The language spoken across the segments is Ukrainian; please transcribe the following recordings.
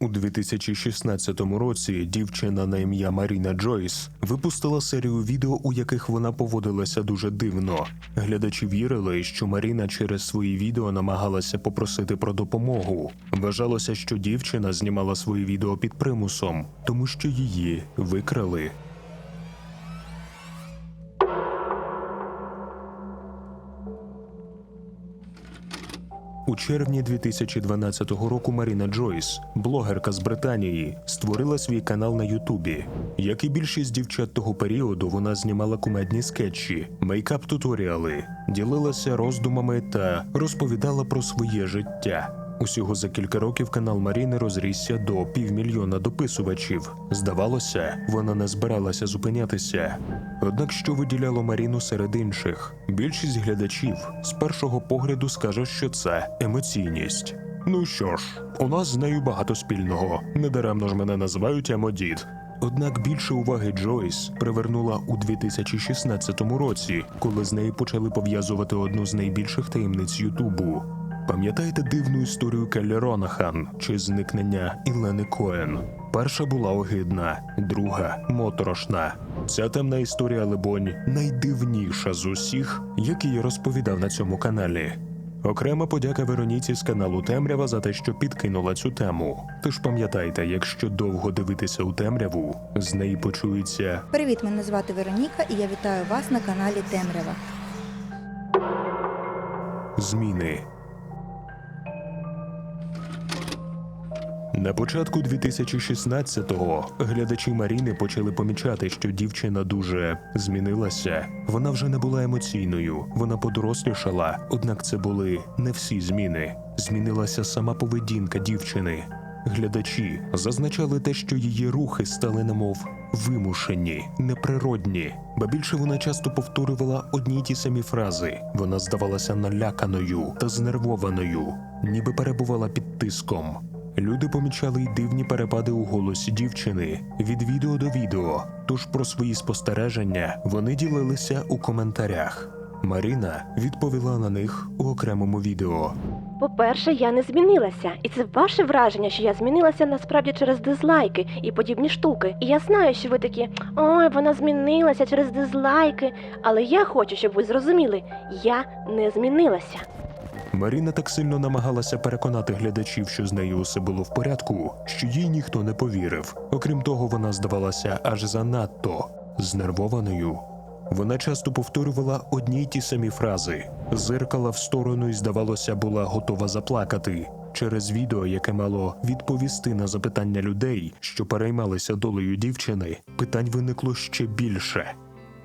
У 2016 році дівчина на ім'я Маріна Джойс випустила серію відео, у яких вона поводилася дуже дивно. Глядачі вірили, що Маріна через свої відео намагалася попросити про допомогу. Вважалося, що дівчина знімала свої відео під примусом, тому що її викрали. У червні 2012 року Маріна Джойс, блогерка з Британії, створила свій канал на Ютубі. Як і більшість дівчат того періоду, вона знімала кумедні скетчі, мейкап-туторіали, ділилася роздумами та розповідала про своє життя. Усього за кілька років канал Маріни розрісся до півмільйона дописувачів. Здавалося, вона не збиралася зупинятися. Однак, що виділяло Маріну серед інших? Більшість глядачів з першого погляду скаже, що це емоційність. Ну що ж, у нас з нею багато спільного. Недаремно ж мене називають Емодід. Однак більше уваги Джойс привернула у 2016 році, коли з нею почали пов'язувати одну з найбільших таємниць Ютубу. Пам'ятаєте дивну історію Келлі Ронахан чи зникнення Ілени Коен? Перша була огидна, друга моторошна. Ця темна історія, либонь, найдивніша з усіх, які я розповідав на цьому каналі. Окрема подяка Вероніці з каналу Темрява за те, що підкинула цю тему. Тож пам'ятайте, якщо довго дивитися у темряву, з неї почується Привіт, мене звати Вероніка, і я вітаю вас на каналі Темрява. Зміни. На початку 2016-го глядачі Маріни почали помічати, що дівчина дуже змінилася. Вона вже не була емоційною, вона подорослішала, однак це були не всі зміни. Змінилася сама поведінка дівчини. Глядачі зазначали те, що її рухи стали немов вимушені, неприродні, ба більше вона часто повторювала одні й ті самі фрази. Вона здавалася наляканою та знервованою, ніби перебувала під тиском. Люди помічали й дивні перепади у голосі дівчини від відео до відео. Тож про свої спостереження вони ділилися у коментарях. Маріна відповіла на них у окремому відео. По-перше, я не змінилася, і це ваше враження, що я змінилася насправді через дизлайки і подібні штуки. І я знаю, що ви такі ой, вона змінилася через дизлайки. Але я хочу, щоб ви зрозуміли, я не змінилася. Маріна так сильно намагалася переконати глядачів, що з нею усе було в порядку, що їй ніхто не повірив. Окрім того, вона здавалася аж занадто знервованою. Вона часто повторювала одні й ті самі фрази, зиркала в сторону і, здавалося, була готова заплакати. Через відео, яке мало відповісти на запитання людей, що переймалися долею дівчини, питань виникло ще більше.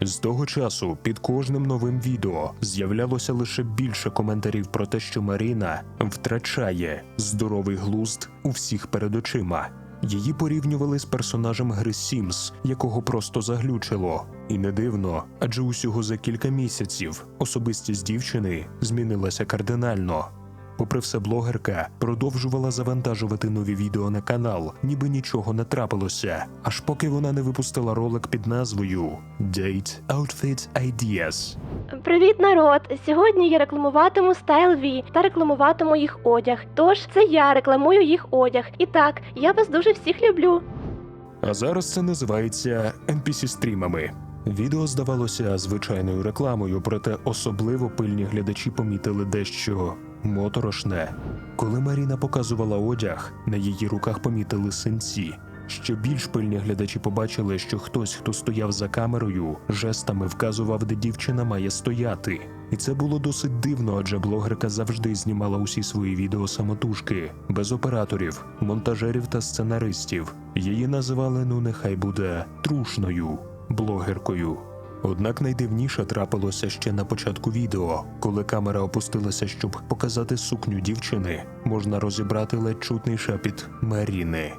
З того часу під кожним новим відео з'являлося лише більше коментарів про те, що Маріна втрачає здоровий глузд у всіх перед очима. Її порівнювали з персонажем гри Sims, якого просто заглючило. І не дивно, адже усього за кілька місяців особистість дівчини змінилася кардинально. Попри все, блогерка продовжувала завантажувати нові відео на канал, ніби нічого не трапилося, аж поки вона не випустила ролик під назвою Date Outfit Ideas. Привіт, народ! Сьогодні я рекламуватиму Style V та рекламуватиму їх одяг. Тож це я рекламую їх одяг. І так, я вас дуже всіх люблю. А зараз це називається NPC-стрімами. Відео здавалося звичайною рекламою, проте особливо пильні глядачі помітили дещо моторошне. Коли Маріна показувала одяг, на її руках помітили синці. Ще більш пильні глядачі побачили, що хтось, хто стояв за камерою, жестами вказував, де дівчина має стояти. І це було досить дивно, адже блогерка завжди знімала усі свої відео самотужки, без операторів, монтажерів та сценаристів. Її називали ну нехай буде трушною блогеркою. Однак найдивніше трапилося ще на початку відео, коли камера опустилася, щоб показати сукню дівчини, можна розібрати ледь чутний шепіт Маріни.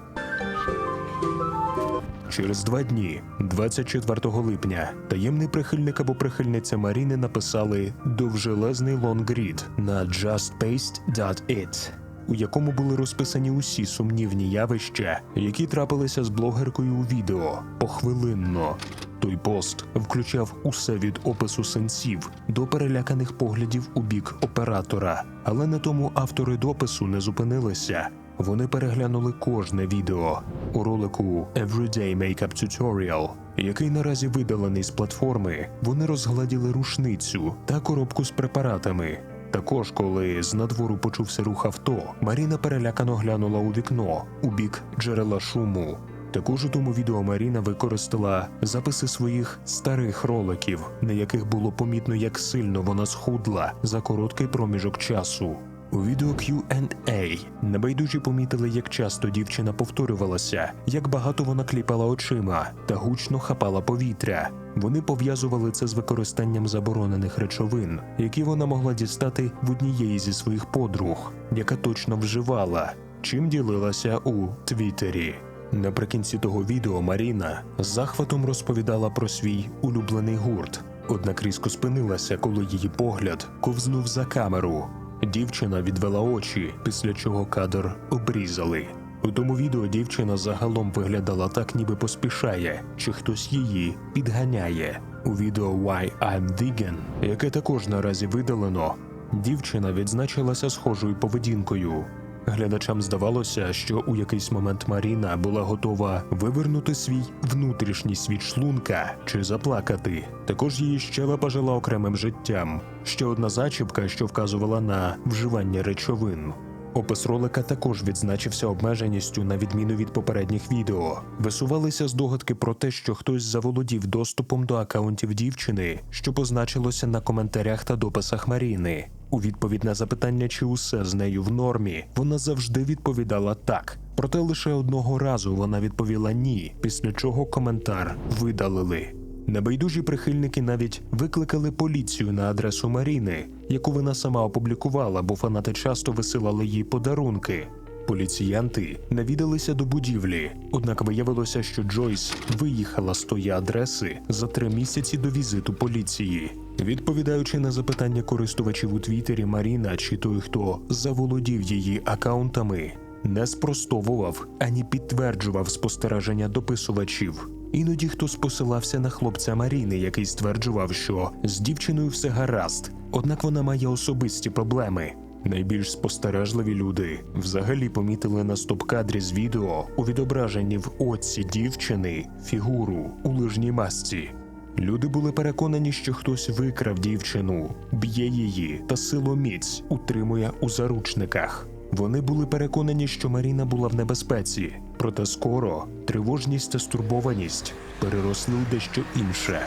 Через два дні, 24 липня, таємний прихильник або прихильниця Маріни написали довжелезний лонгрід на justpaste.it, у якому були розписані усі сумнівні явища, які трапилися з блогеркою у відео похвилинно. Той пост включав усе від опису сенсів до переляканих поглядів у бік оператора, але на тому автори допису не зупинилися. Вони переглянули кожне відео у ролику Everyday Makeup Tutorial, який наразі видалений з платформи. Вони розгладіли рушницю та коробку з препаратами. Також, коли з надвору почувся рух авто, Маріна перелякано глянула у вікно у бік джерела шуму. Також у тому відео Маріна використала записи своїх старих роликів, на яких було помітно, як сильно вона схудла за короткий проміжок часу. У відео Q&A небайдужі помітили, як часто дівчина повторювалася, як багато вона кліпала очима та гучно хапала повітря. Вони пов'язували це з використанням заборонених речовин, які вона могла дістати в однієї зі своїх подруг, яка точно вживала, чим ділилася у Твіттері. Наприкінці того відео Маріна з захватом розповідала про свій улюблений гурт, однак різко спинилася, коли її погляд ковзнув за камеру. Дівчина відвела очі, після чого кадр обрізали. У тому відео дівчина загалом виглядала так, ніби поспішає, чи хтось її підганяє. У відео Why I'm Vegan, яке також наразі видалено, дівчина відзначилася схожою поведінкою. Глядачам здавалося, що у якийсь момент Маріна була готова вивернути свій внутрішній світ шлунка чи заплакати. Також її щелепа жила окремим життям. Ще одна зачіпка, що вказувала на вживання речовин. Опис ролика також відзначився обмеженістю на відміну від попередніх відео. Висувалися здогадки про те, що хтось заволодів доступом до акаунтів дівчини, що позначилося на коментарях та дописах Маріни. У відповідь на запитання, чи усе з нею в нормі, вона завжди відповідала так. Проте лише одного разу вона відповіла ні, після чого коментар видалили. Небайдужі прихильники навіть викликали поліцію на адресу Маріни, яку вона сама опублікувала, бо фанати часто висилали їй подарунки. Поліціянти навідалися до будівлі, однак виявилося, що Джойс виїхала з тої адреси за три місяці до візиту поліції. Відповідаючи на запитання користувачів у Твіттері, Маріна чи той, хто заволодів її акаунтами, не спростовував ані підтверджував спостереження дописувачів. Іноді хтось посилався на хлопця Маріни, який стверджував, що з дівчиною все гаразд, однак вона має особисті проблеми. Найбільш спостережливі люди взагалі помітили на стоп-кадрі з відео у відображенні в оці дівчини фігуру у лижній масці. Люди були переконані, що хтось викрав дівчину, б'є її та силоміць утримує у заручниках. Вони були переконані, що Маріна була в небезпеці, проте скоро тривожність та стурбованість переросли у дещо інше.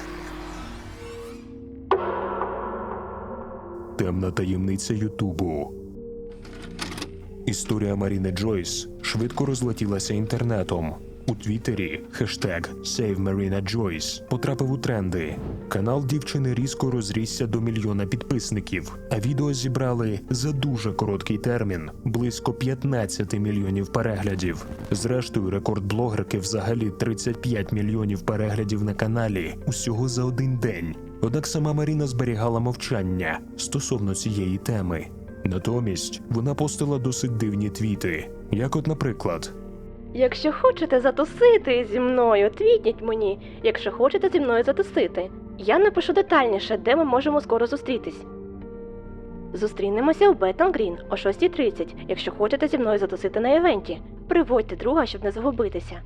Темна таємниця Ютубу. Історія Маріни Джойс швидко розлетілася інтернетом. У Твіттері хештег SaveMarinaJoyce потрапив у тренди. Канал дівчини різко розрісся до мільйона підписників, а відео зібрали за дуже короткий термін близько 15 мільйонів переглядів. Зрештою, рекорд блогерки взагалі 35 мільйонів переглядів на каналі усього за один день. Однак сама Маріна зберігала мовчання стосовно цієї теми. Натомість вона постила досить дивні твіти, як, от, наприклад, Якщо хочете затусити зі мною, твітніть мені. Якщо хочете зі мною затусити. Я напишу детальніше, де ми можемо скоро зустрітись. Зустрінемося у Беттон Грін о 6.30, якщо хочете зі мною затусити на івенті. Приводьте друга, щоб не загубитися.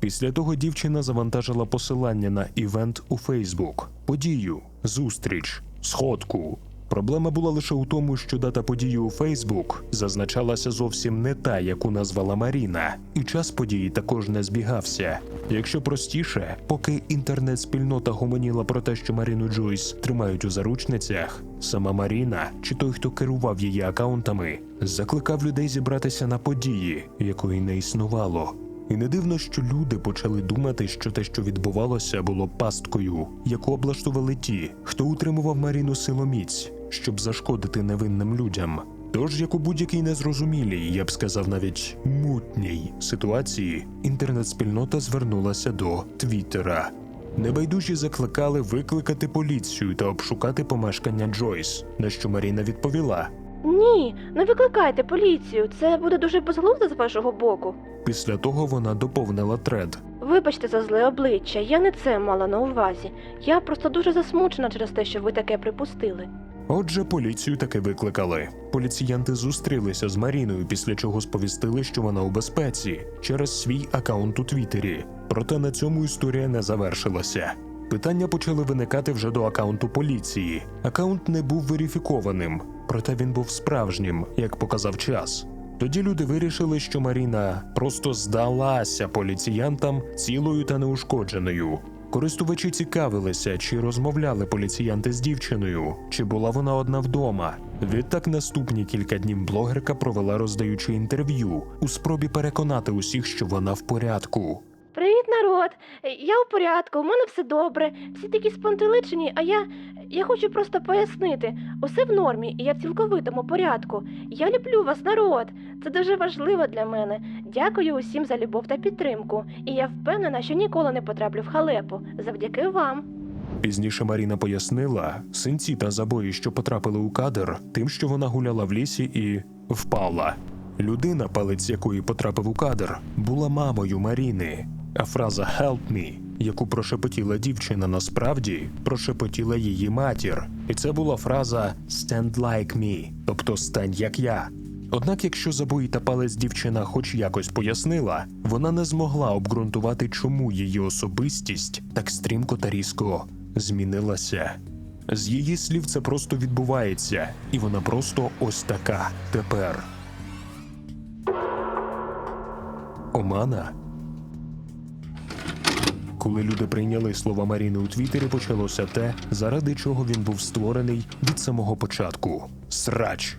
Після того дівчина завантажила посилання на івент у Фейсбук, подію, зустріч, сходку. Проблема була лише у тому, що дата події у Фейсбук зазначалася зовсім не та, яку назвала Маріна, і час події також не збігався. Якщо простіше, поки інтернет-спільнота гомоніла про те, що Маріну Джойс тримають у заручницях, сама Маріна чи той, хто керував її акаунтами, закликав людей зібратися на події, якої не існувало. І не дивно, що люди почали думати, що те, що відбувалося, було пасткою, яку облаштували ті, хто утримував Маріну силоміць, щоб зашкодити невинним людям. Тож, як у будь-якій незрозумілій, я б сказав навіть мутній ситуації, інтернет-спільнота звернулася до Твіттера. Небайдужі закликали викликати поліцію та обшукати помешкання Джойс, на що Маріна відповіла. Ні, не викликайте поліцію. Це буде дуже безглуздо з вашого боку. Після того вона доповнила тред. Вибачте за зле обличчя, я не це мала на увазі. Я просто дуже засмучена через те, що ви таке припустили. Отже, поліцію таки викликали. Поліціянти зустрілися з Маріною, після чого сповістили, що вона у безпеці через свій акаунт у Твіттері. Проте на цьому історія не завершилася. Питання почали виникати вже до акаунту поліції. Акаунт не був верифікованим, проте він був справжнім, як показав час. Тоді люди вирішили, що Маріна просто здалася поліціянтам цілою та неушкодженою. Користувачі цікавилися, чи розмовляли поліціянти з дівчиною, чи була вона одна вдома. Відтак наступні кілька днів блогерка провела роздаючи інтерв'ю у спробі переконати усіх, що вона в порядку. Привіт, народ! Я у порядку, у мене все добре. Всі такі спонтеличені, а я. Я хочу просто пояснити. Усе в нормі, і я в цілковитому порядку. Я люблю вас, народ. Це дуже важливо для мене. Дякую усім за любов та підтримку. І я впевнена, що ніколи не потраплю в халепу. Завдяки вам. Пізніше Маріна пояснила синці та забої, що потрапили у кадр, тим, що вона гуляла в лісі і впала. Людина, палець якої потрапив у кадр, була мамою Маріни. А фраза «help me», яку прошепотіла дівчина, насправді прошепотіла її матір. І це була фраза «stand like me», тобто стань як я. Однак, якщо забої та палець дівчина хоч якось пояснила, вона не змогла обґрунтувати, чому її особистість так стрімко та різко змінилася. З її слів це просто відбувається, і вона просто ось така тепер. Омана. Коли люди прийняли слова Маріни у Твіттері, почалося те, заради чого він був створений від самого початку срач.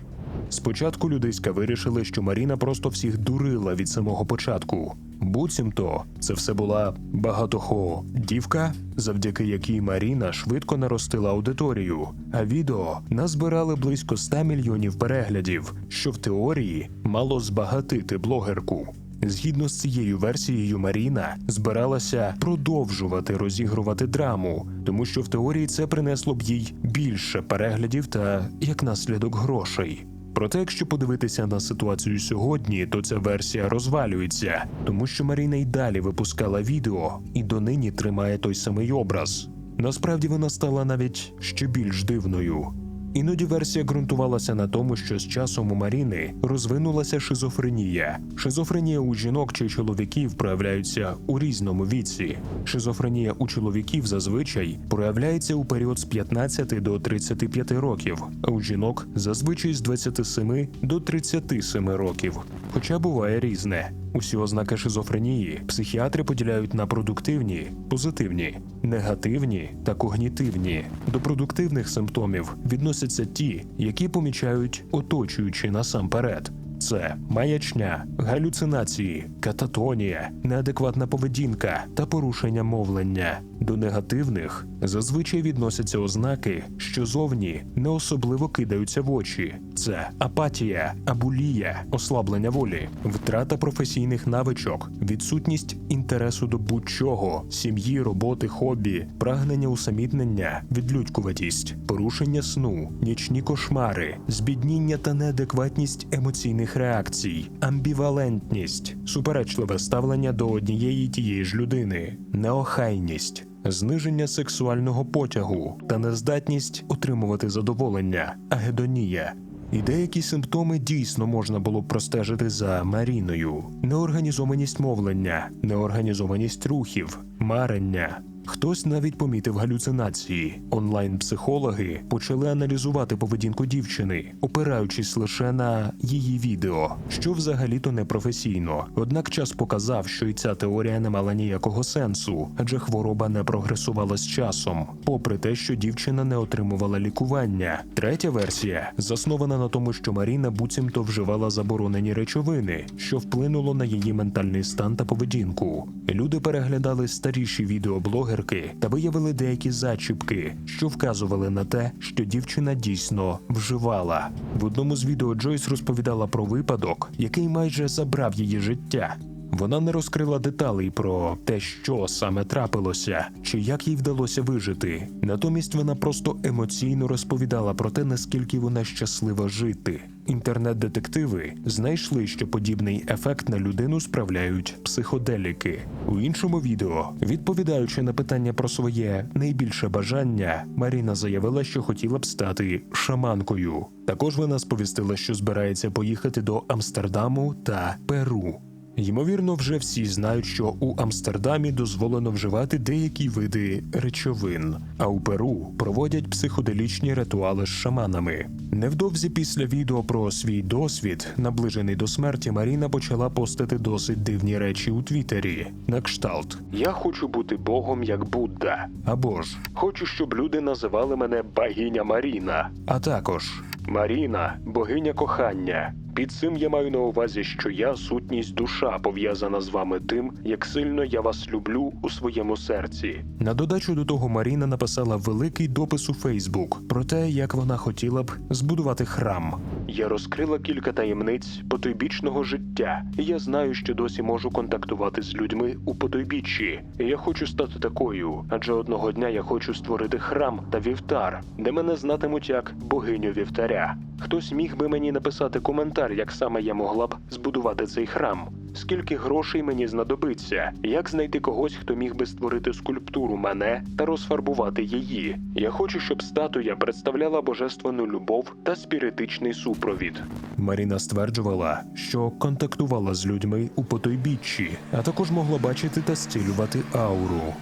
Спочатку людиська вирішили, що Маріна просто всіх дурила від самого початку. Буцімто це все була багатохо дівка, завдяки якій Маріна швидко наростила аудиторію, а відео назбирали близько 100 мільйонів переглядів, що в теорії мало збагатити блогерку. Згідно з цією версією, Маріна збиралася продовжувати розігрувати драму, тому що в теорії це принесло б їй більше переглядів та як наслідок грошей. Проте, якщо подивитися на ситуацію сьогодні, то ця версія розвалюється, тому що Маріна й далі випускала відео і донині тримає той самий образ. Насправді вона стала навіть ще більш дивною. Іноді версія ґрунтувалася на тому, що з часом у Маріни розвинулася шизофренія. Шизофренія у жінок чи чоловіків проявляються у різному віці. Шизофренія у чоловіків зазвичай проявляється у період з 15 до 35 років, а у жінок зазвичай з 27 до 37 років. Хоча буває різне. Усі ознаки шизофренії психіатри поділяють на продуктивні, позитивні, негативні та когнітивні. До продуктивних симптомів відносяться ті, які помічають оточуючі насамперед. Це маячня, галюцинації, кататонія, неадекватна поведінка та порушення мовлення. До негативних зазвичай відносяться ознаки, що зовні не особливо кидаються в очі. Це апатія, абулія, ослаблення волі, втрата професійних навичок, відсутність інтересу до будь-чого, сім'ї, роботи, хобі, прагнення усамітнення, відлюдькуватість, порушення сну, нічні кошмари, збідніння та неадекватність емоційних реакцій, амбівалентність, суперечливе ставлення до однієї тієї ж людини, неохайність. Зниження сексуального потягу та нездатність отримувати задоволення, агедонія. І деякі симптоми дійсно можна було б простежити за Маріною: неорганізованість мовлення, неорганізованість рухів, марення. Хтось навіть помітив галюцинації. Онлайн-психологи почали аналізувати поведінку дівчини, опираючись лише на її відео, що взагалі-то не професійно. Однак час показав, що і ця теорія не мала ніякого сенсу, адже хвороба не прогресувала з часом, попри те, що дівчина не отримувала лікування. Третя версія заснована на тому, що Маріна буцімто вживала заборонені речовини, що вплинуло на її ментальний стан та поведінку. Люди переглядали старіші відео блогерки та виявили деякі зачіпки, що вказували на те, що дівчина дійсно вживала. В одному з відео Джойс розповідала про випадок, який майже забрав її життя. Вона не розкрила деталей про те, що саме трапилося, чи як їй вдалося вижити. Натомість вона просто емоційно розповідала про те, наскільки вона щаслива жити. Інтернет-детективи знайшли, що подібний ефект на людину справляють психоделіки. У іншому відео, відповідаючи на питання про своє найбільше бажання, Маріна заявила, що хотіла б стати шаманкою. Також вона сповістила, що збирається поїхати до Амстердаму та Перу. Ймовірно, вже всі знають, що у Амстердамі дозволено вживати деякі види речовин, а у Перу проводять психоделічні ритуали з шаманами. Невдовзі після відео про свій досвід, наближений до смерті, Маріна почала постити досить дивні речі у Твіттері. На кшталт: Я хочу бути Богом як Будда. Або ж хочу, щоб люди називали мене богиня Маріна. А також Маріна, богиня кохання. Під цим я маю на увазі, що я сутність душа, пов'язана з вами тим, як сильно я вас люблю у своєму серці. На додачу до того Маріна написала великий допис у Фейсбук про те, як вона хотіла б збудувати храм. Я розкрила кілька таємниць потойбічного життя, і я знаю, що досі можу контактувати з людьми у потойбіччі. Я хочу стати такою, адже одного дня я хочу створити храм та вівтар, де мене знатимуть як богиню вівтаря. Хтось міг би мені написати коментар, як саме я могла б збудувати цей храм. Скільки грошей мені знадобиться? Як знайти когось, хто міг би створити скульптуру мене та розфарбувати її? Я хочу, щоб статуя представляла божественну любов та спіритичний супровід. Маріна стверджувала, що контактувала з людьми у потойбіччі, а також могла бачити та зцілювати ауру.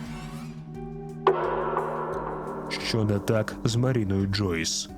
Що не так з Маріною Джойс?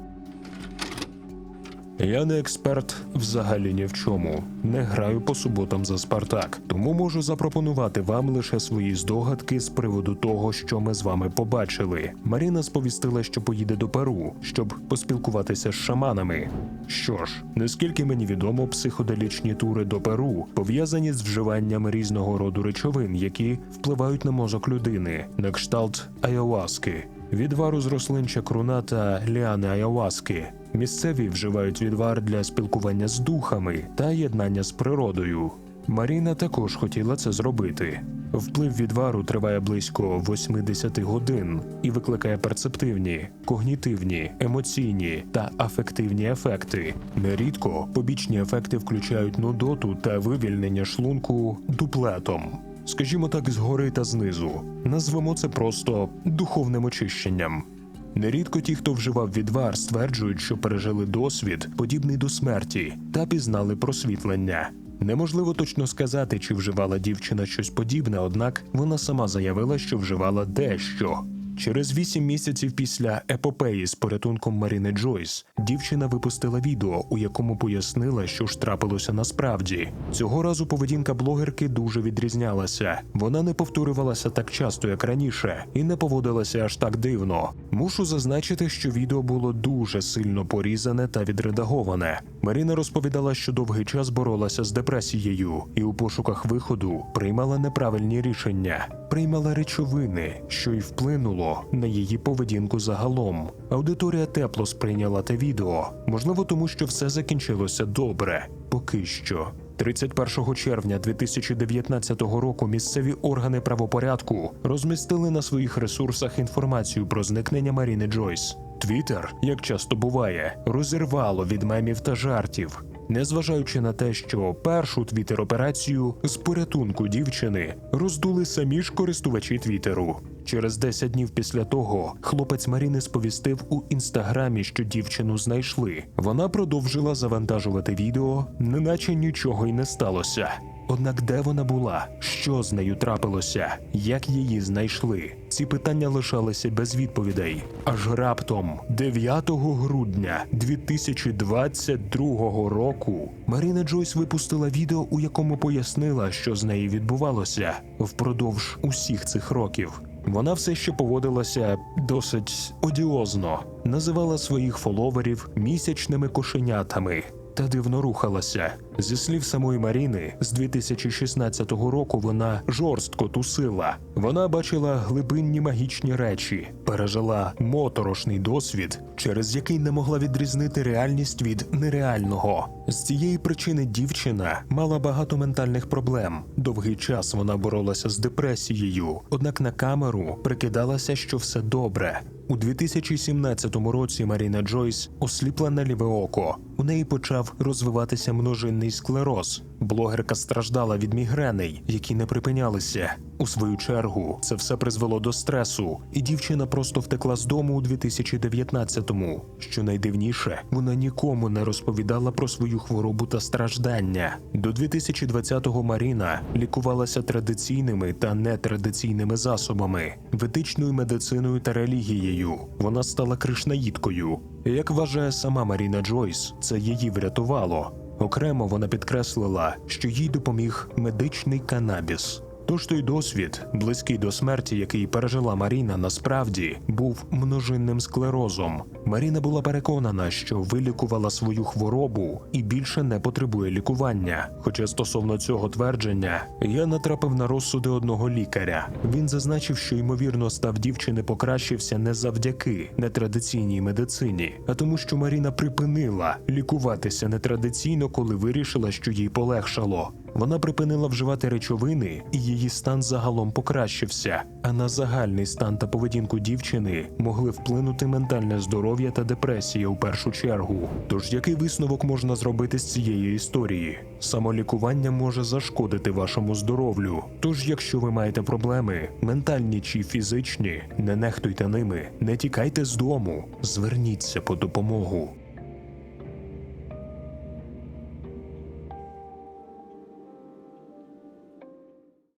Я не експерт взагалі ні в чому. Не граю по суботам за Спартак, тому можу запропонувати вам лише свої здогадки з приводу того, що ми з вами побачили. Маріна сповістила, що поїде до Перу, щоб поспілкуватися з шаманами. Що ж, наскільки мені відомо, психоделічні тури до Перу пов'язані з вживанням різного роду речовин, які впливають на мозок людини, на кшталт айоваски. Відвару з рослин чакруна та ліани айоваски. Місцеві вживають відвар для спілкування з духами та єднання з природою. Маріна також хотіла це зробити. Вплив відвару триває близько 80 годин і викликає перцептивні, когнітивні, емоційні та афективні ефекти. Нерідко побічні ефекти включають нудоту та вивільнення шлунку дуплетом. Скажімо так, згори та знизу. Назвемо це просто духовним очищенням. Нерідко ті, хто вживав відвар, стверджують, що пережили досвід, подібний до смерті, та пізнали просвітлення. Неможливо точно сказати, чи вживала дівчина щось подібне, однак вона сама заявила, що вживала дещо. Через вісім місяців після епопеї з порятунком Маріни Джойс дівчина випустила відео, у якому пояснила, що ж трапилося насправді. Цього разу поведінка блогерки дуже відрізнялася. Вона не повторювалася так часто, як раніше, і не поводилася аж так дивно. Мушу зазначити, що відео було дуже сильно порізане та відредаговане. Маріна розповідала, що довгий час боролася з депресією і у пошуках виходу приймала неправильні рішення, приймала речовини, що й вплинуло на її поведінку загалом. Аудиторія тепло сприйняла те відео, можливо, тому що все закінчилося добре, поки що. 31 червня 2019 року місцеві органи правопорядку розмістили на своїх ресурсах інформацію про зникнення Маріни Джойс. Твіттер, як часто буває, розірвало від мемів та жартів. Незважаючи на те, що першу твіттер-операцію з порятунку дівчини роздули самі ж користувачі Твіттеру. Через 10 днів після того хлопець Маріни сповістив у інстаграмі, що дівчину знайшли. Вона продовжила завантажувати відео, неначе нічого й не сталося. Однак де вона була, що з нею трапилося, як її знайшли? Ці питання лишалися без відповідей. Аж раптом, 9 грудня 2022 року, Маріна Джойс випустила відео, у якому пояснила, що з нею відбувалося впродовж усіх цих років. Вона все ще поводилася досить одіозно, називала своїх фоловерів місячними кошенятами. та дивно рухалася. Зі слів самої Маріни, з 2016 року вона жорстко тусила. Вона бачила глибинні магічні речі, пережила моторошний досвід, через який не могла відрізнити реальність від нереального. З цієї причини дівчина мала багато ментальних проблем. Довгий час вона боролася з депресією, однак на камеру прикидалася, що все добре. У 2017 році Маріна Джойс осліпла на ліве око. У неї почав розвиватися множинний склероз. Блогерка страждала від мігреней, які не припинялися. У свою чергу це все призвело до стресу, і дівчина просто втекла з дому у 2019-му. Що найдивніше, вона нікому не розповідала про свою хворобу та страждання. До 2020-го Маріна лікувалася традиційними та нетрадиційними засобами, ведичною медициною та релігією. Вона стала кришнаїдкою. Як вважає сама Маріна Джойс, це її врятувало. Окремо вона підкреслила, що їй допоміг медичний канабіс. Тож той досвід, близький до смерті, який пережила Маріна, насправді був множинним склерозом. Маріна була переконана, що вилікувала свою хворобу і більше не потребує лікування. Хоча стосовно цього твердження я натрапив на розсуди одного лікаря. Він зазначив, що ймовірно став дівчини покращився не завдяки нетрадиційній медицині, а тому, що Маріна припинила лікуватися нетрадиційно, коли вирішила, що їй полегшало. Вона припинила вживати речовини, і її стан загалом покращився. А на загальний стан та поведінку дівчини могли вплинути ментальне здоров'я та депресія у першу чергу. Тож який висновок можна зробити з цієї історії? Самолікування може зашкодити вашому здоров'ю. Тож, якщо ви маєте проблеми, ментальні чи фізичні, не нехтуйте ними, не тікайте з дому, зверніться по допомогу.